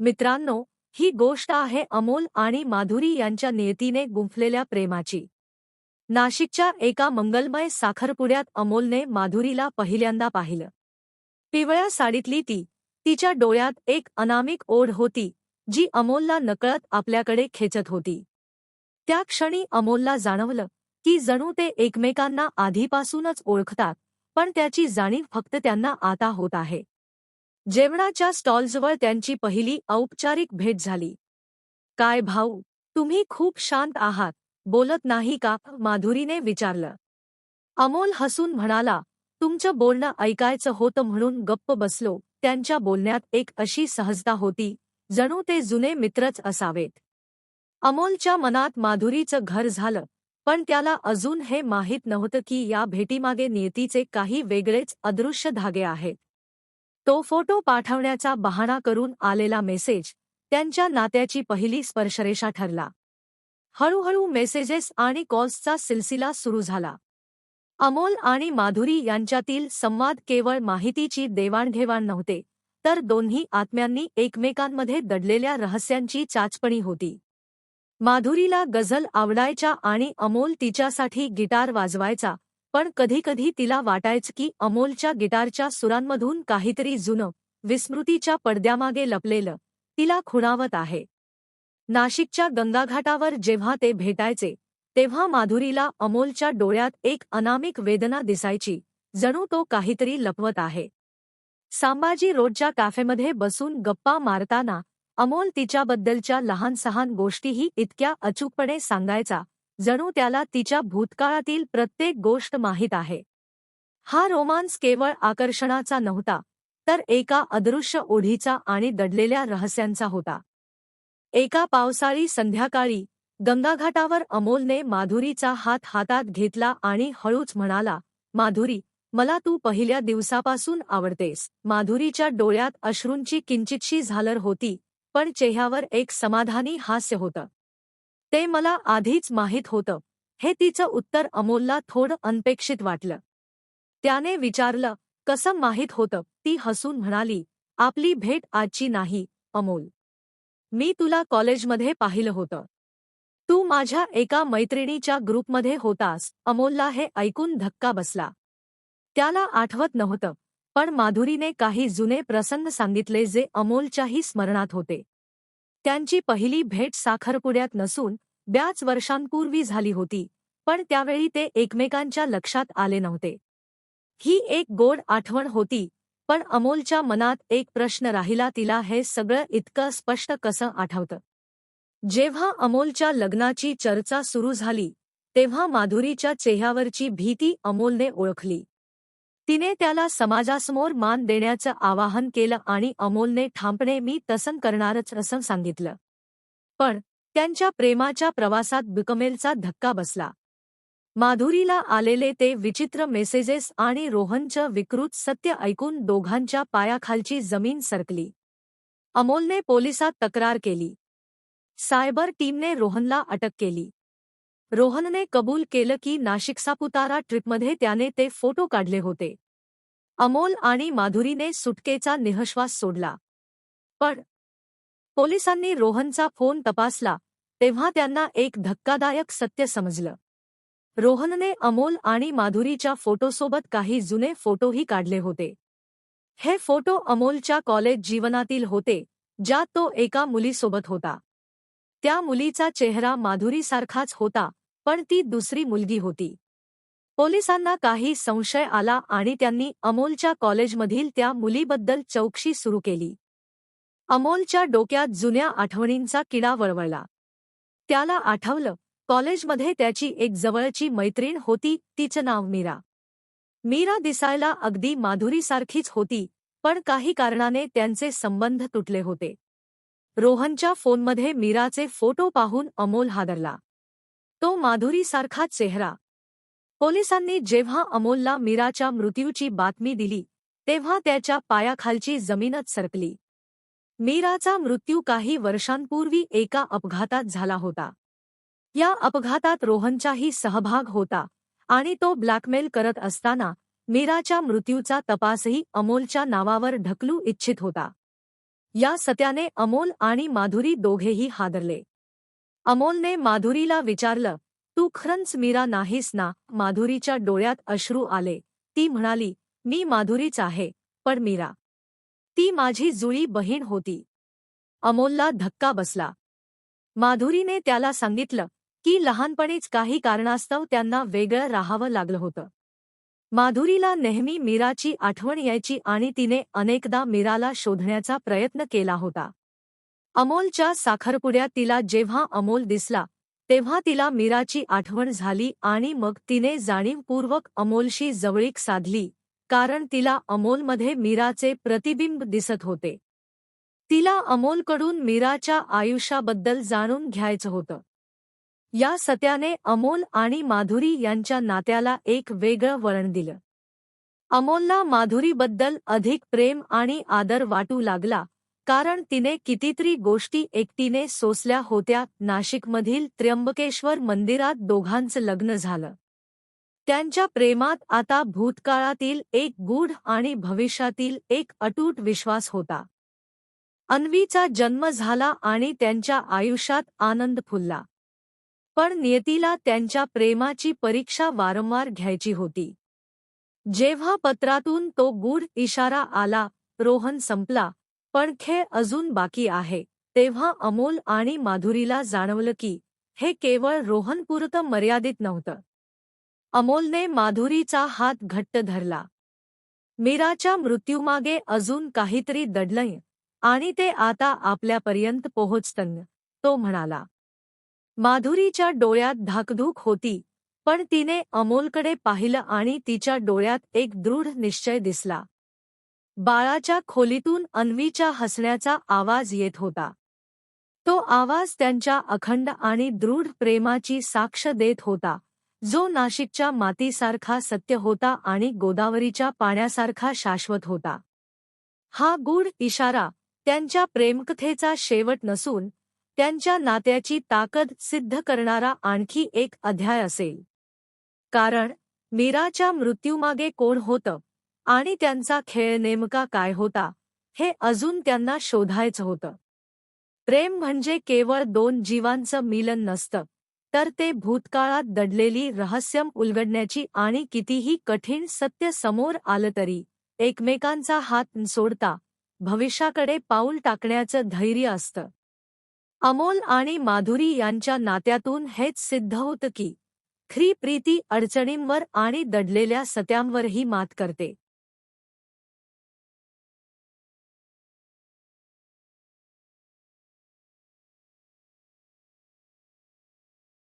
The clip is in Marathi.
मित्रांनो ही गोष्ट आहे अमोल आणि माधुरी यांच्या नियतीने गुंफलेल्या प्रेमाची. नाशिकच्या एका मंगलमय साखरपुड्यात अमोलने माधुरीला पहिल्यांदा पाहिलं. पिवळ्या साडीतली ती तिच्या डोळ्यात एक अनामिक ओढ होती जी अमोलला नकळत आपल्याकडे खेचत होती. त्या क्षणी अमोलला जाणवलं की जणू ते एकमेकांना आधीपासूनच ओळखतात पण त्याची जाणीव फक्त त्यांना आता होत आहे. जेवणाच्या स्टॉल्सवर त्यांची पहिली औपचारिक भेट झाली. काय भाऊ तुम्ही खूप शांत आहात बोलत नाही का? माधुरीने विचारलं. अमोल हसून म्हणाला तुमचं बोलणं ऐकायचं होतं म्हणून गप्प बसलो. त्यांच्या बोलण्यात एक अशी सहजता होती जणू ते जुने मित्रच असावेत. अमोलच्या मनात माधुरीचं घर झालं पण त्याला अजून हे माहीत नव्हतं की या भेटीमागे नियतीचे काही वेगळेच अदृश्य धागे आहेत. तो फोटो पाठवण्याचा बहाणा करून आलेला मेसेज त्यांच्या नात्याची पहिली स्पर्शरेषा ठरला. हळूहळू मेसेजेस आणि कॉल्सचा सिलसिला सुरू झाला. अमोल आणि माधुरी यांच्यातील संवाद केवळ माहितीची देवाणघेवाण नव्हते तर दोन्ही आत्म्यांनी एकमेकांमध्ये दडलेल्या रहस्यांची चाचपणी होती. माधुरीला गझल आवडायच्या आणि अमोल तिच्यासाठी गिटार वाजवायचा पण कधीकधी तिला वाटायचं की अमोलच्या गिटारच्या सुरांमधून काहीतरी जुनं विस्मृतीच्या पडद्यामागे लपलेलं तिला खुणावत आहे. नाशिकच्या गंगाघाटावर जेव्हा ते भेटायचे तेव्हा माधुरीला अमोलच्या डोळ्यात एक अनामिक वेदना दिसायची जणू तो काहीतरी लपवत आहे. सांबाजी रोडच्या कॅफेमध्ये बसून गप्पा मारताना अमोल तिच्याबद्दलच्या लहान सहान गोष्टीही इतक्या अचूकपणे सांगायचा जणू त्याला तिच्या भूतकाळातील प्रत्येक गोष्ट माहीत आहे. हा रोमांस केवळ आकर्षणाचा नव्हता तर एका अदृश्य ओढीचा आणि दडलेल्या रहस्यांचा होता. एका पावसाळी संध्याकाळी गंगाघाटावर अमोलने माधुरीचा हात हातात घेतला आणि हळूच म्हणाला माधुरी मला तू पहिल्या दिवसापासून आवडतेस. माधुरीच्या डोळ्यात अश्रूंची किंचितशी झालर होती पण चेह्यावर एक समाधानी हास्य होतं. ते मला आधीच माहीत होतं. हे तिचं उत्तर अमोलला थोडं अनपेक्षित वाटलं. त्याने विचारलं कसं माहीत होतं? ती हसून म्हणाली आपली भेट आजची नाही अमोल. मी तुला कॉलेजमध्ये पाहिलं होतं. तू माझ्या एका मैत्रिणीच्या ग्रुपमध्ये होतास. अमोलला हे ऐकून धक्का बसला. त्याला आठवत नव्हतं पण माधुरीने काही जुने प्रसंग सांगितले जे अमोलच्याही स्मरणात होते. त्यांची पहिली भेट साखरपुड्यात नसून ब्याच वर्षांपूर्वी झाली होती पण त्यावेळी ते एकमेकांच्या लक्षात आले नव्हते. ही एक गोड आठवण होती पण अमोलच्या मनात एक प्रश्न राहिला तिला हे सगळं इतकं स्पष्ट कसं आठवतं. जेव्हा अमोलच्या लग्नाची चर्चा सुरू झाली तेव्हा माधुरीच्या चेहऱ्यावरची भीती अमोलने ओळखली. तिने त्याला समाजासमोर मान देण्याचं आवाहन केलं आणि अमोलने ठामपणे मी तसं करणारच असं सांगितलं. पण त्यांच्या प्रेमाच्या प्रवासात बिकमेलचा धक्का बसला. माधुरीला आलेले ते विचित्र मेसेजेस आणि रोहनचं विकृत सत्य ऐकून दोघांच्या पायाखालची जमीन सरकली. अमोलने पोलिसात तक्रार केली. सायबर टीमने रोहनला अटक केली. रोहनने कबूल केलं की नाशिक सापुतारा ट्रिपमध्ये त्याने ते फोटो काढले होते. अमोल आणि माधुरीने सुटकेचा निहश्वास सोडला. पण पोलिसांनी रोहनचा फोन तपासला तेव्हा त्यांना एक धक्कादायक सत्य समजलं. रोहनने अमोल आणि माधुरीच्या फोटोसोबत काही जुने फोटोही काढले होते. हे फोटो अमोलच्या कॉलेज जीवनातील होते ज्यात तो एका मुलीसोबत होता. त्या मुलीचा चेहरा माधुरीसारखाच होता पण ती दुसरी मुलगी होती. पोलिसांना काही संशय आला आणि त्यांनी अमोलच्या कॉलेजमधील त्या मुलीबद्दल चौकशी सुरू केली. अमोलच्या डोक्यात जुन्या आठवणींचा किडा वळवळला त्याला आठवलं कॉलेजमध्ये त्याची एक जवळची मैत्रीण होती तिचं नाव मीरा. मीरा दिसायला अगदी माधुरीसारखीच होती पण काही कारणाने त्यांचे संबंध तुटले होते. रोहनच्या फोनमध्ये मीराचे फोटो पाहून अमोल हादरला. तो माधुरीसारखाच चेहरा. पोलिसांनी जेव्हा अमोलला मीराच्या मृत्यूची बातमी दिली तेव्हा त्याच्या पायाखालची जमीनच सरकली. मीराचा मृत्यू काही वर्षांपूर्वी एका अपघातात झाला होता. या अपघातात रोहनचाही सहभाग होता आणि तो ब्लॅकमेल करत असताना मीराच्या मृत्यूचा तपासही अमोलच्या नावावर ढकलू इच्छित होता. या सत्याने अमोल आणि माधुरी दोघेही हादरले. अमोलने माधुरीला विचारलं तू खरंच मीरा नाहीस ना? माधुरीच्या डोळ्यात अश्रू आले. ती म्हणाली मी माधुरीच आहे पण मीरा ती माझी जुळी बहीण होती. अमोलला धक्का बसला. माधुरीने त्याला सांगितलं की लहानपणीच काही कारणास्तव त्यांना वेगळं राहावं लागलं होतं. माधुरीला नेहमी मीराची आठवण यायची आणि तिने अनेकदा मीराला शोधण्याचा प्रयत्न केला होता. अमोलच्या साखरपुड्यात तिला जेव्हा अमोल दिसला तेव्हा तिला मीराची आठवण झाली आणि मग तिने जाणीवपूर्वक अमोलशी जवळीक साधली. कारण तिला अमोलमध्ये मीराचे प्रतिबिंब दिसत होते. तिला अमोलकडून मीराच्या आयुष्याबद्दल जाणून घ्यायचं होतं. या सत्याने अमोल आणि माधुरी यांच्या नात्याला एक वेगळं वळण दिलं. अमोलला माधुरीबद्दल अधिक प्रेम आणि आदर वाटू लागला कारण तिने कितीतरी गोष्टी एकटीने सोसल्या होत्या नाशिकमधील त्र्यंबकेश्वर मंदिरात दोघांचं लग्न झालं. त्यांच्या प्रेमात आता भूतकाळातील एक गूढ आणि भविष्यातील एक अटूट विश्वास होता. अन्वीचा जन्म झाला आणि त्यांच्या आयुष्यात आनंद फुलला. पण नियतीला त्यांच्या प्रेमाची परीक्षा वारंवार घ्यायची होती. जेव्हा पत्रातून तो गूढ इशारा आला रोहन संपला पण खेळ अजून बाकी आहे तेव्हा अमोल आणि माधुरीला जाणवलं की हे केवळ रोहनपुरतं मर्यादित नव्हतं. अमोलने माधुरीचा हात घट्ट धरला. मीराच्या मृत्यूमागे अजून काहीतरी दडलंय आणि ते आता आपल्यापर्यंत पोहोचतं तो म्हणाला. माधुरीच्या डोळ्यात धाकधूक होती पण तिने अमोलकडे पाहिलं आणि तिच्या डोळ्यात एक दृढ निश्चय दिसला. बाळाच्या खोलीतून अन्वीच्या हसण्याचा आवाज येत होता. तो आवाज त्यांच्या अखंड आणि दृढ प्रेमाची साक्ष देत होता. जो नाशिकच्या मातीसारखा सत्य होता आणि गोदावरीच्या पाण्यासारखा शाश्वत होता. हा गूढ इशारा त्यांच्या प्रेमकथेचा शेवट नसून त्यांच्या नात्याची ताकद सिद्ध करणारा आणखी एक अध्याय असेल. कारण मीराच्या मृत्यूमागे कोण होतं आणि त्यांचा खेळ नेमका काय होता हे अजून त्यांना शोधायचं होतं. प्रेम म्हणजे केवळ दोन जीवांचं मिलन नसतं. तर ते भूतकाळात दडलेली रहस्यम उलगडण्याची आणि कितीही कठीण सत्य समोर आलं तरी एकमेकांचा हात सोडता भविष्याकडे पाऊल टाकण्याचं धैर्य असतं. अमोल आणि माधुरी यांच्या नात्यातून हेच सिद्ध होतं की ख्री प्रीती अडचणींवर आणि दडलेल्या सत्यांवरही मात करते.